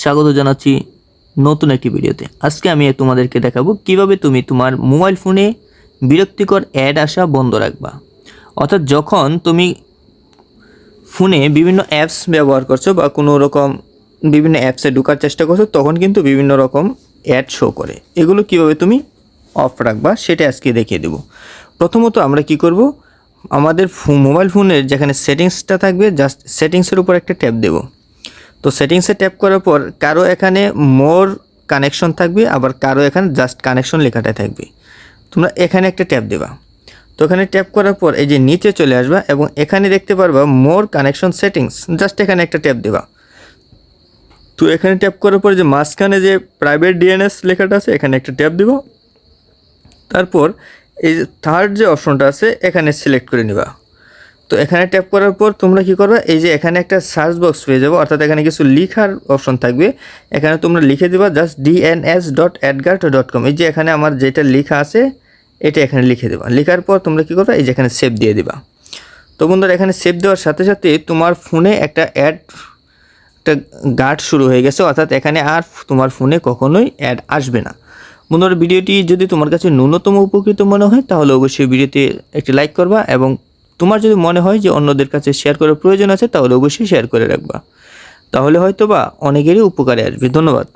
স্বাগত জানাচ্ছি নতুন একটি ভিডিওতে। আজকে আমি তোমাদেরকে দেখাবো কীভাবে তুমি তোমার মোবাইল ফোনে বিরক্তিকর অ্যাড আসা বন্ধ রাখবা। অর্থাৎ যখন তুমি ফোনে বিভিন্ন অ্যাপস ব্যবহার করছ বা কোনো রকম বিভিন্ন অ্যাপসে ঢোকার চেষ্টা করছ, তখন কিন্তু বিভিন্ন রকম অ্যাড শো করে। এগুলো কীভাবে তুমি অফ রাখবা সেটা আজকে দেখিয়ে দেবো। প্রথমত আমরা কি করব? আমাদের মোবাইল ফোনের যেখানে সেটিংসটা থাকবে, জাস্ট সেটিংসের উপর একটা ট্যাপ দেবো। তো সেটিংসে ট্যাপ করার পর কারও এখানে মোর কানেকশন থাকবে, আবার কারও এখানে জাস্ট কানেকশন লেখাটা থাকবে। তোমরা এখানে একটা ট্যাপ দেবা। তো এখানে ট্যাপ করার পর এই যে নিচে চলে আসবা এবং এখানে দেখতে পারবা মোর কানেকশন সেটিংস, জাস্ট এখানে একটা ট্যাপ দেবা। তো এখানে ট্যাপ করার পর যে মাঝখানে যে প্রাইভেট ডিএনএস লেখাটা আছে, এখানে একটা ট্যাপ দিব। তারপর এই থার্ড যে অপশনটা আছে, এখানে সিলেক্ট করে নিবা। তো এখানে ট্যাপ করার পর তোমরা কি করবে? এই যে এখানে একটা সার্চ বক্স পেয়ে যাব, অর্থাৎ এখানে কিছু লিখার অপশন থাকবে। এখানে তোমরা লিখে দিবা just DNS dot AdGuard dot com এই যে এখানে আমার যেটা লেখা আছে, এটা এখানে লিখে দেবা। লেখার পর তোমরা কি করবে? এই যে এখানে সেভ দিয়ে দিবা। তো বন্ধুরা, এখানে সেভ দেওয়ার সাথে সাথে তোমার ফোনে একটা অ্যাড একটা গার্ড শুরু হয়ে গেছে। অর্থাৎ এখানে আর তোমার ফোনে কখনোই অ্যাড আসবে না। বন্ধুরা, ভিডিওটি যদি তোমার কাছে ন্যূনতম উপকৃত মনে হয়, তাহলে অবশ্যই ভিডিওতে একটি লাইক করবা এবং তোমার যদি মনে হয় যে অন্যদের কাছে শেয়ার করার প্রয়োজন আছে, তাহলে অবশ্যই শেয়ার করে রাখবা। তাহলে হয়তো বা অনেকেরই উপকারে আসবে। ধন্যবাদ।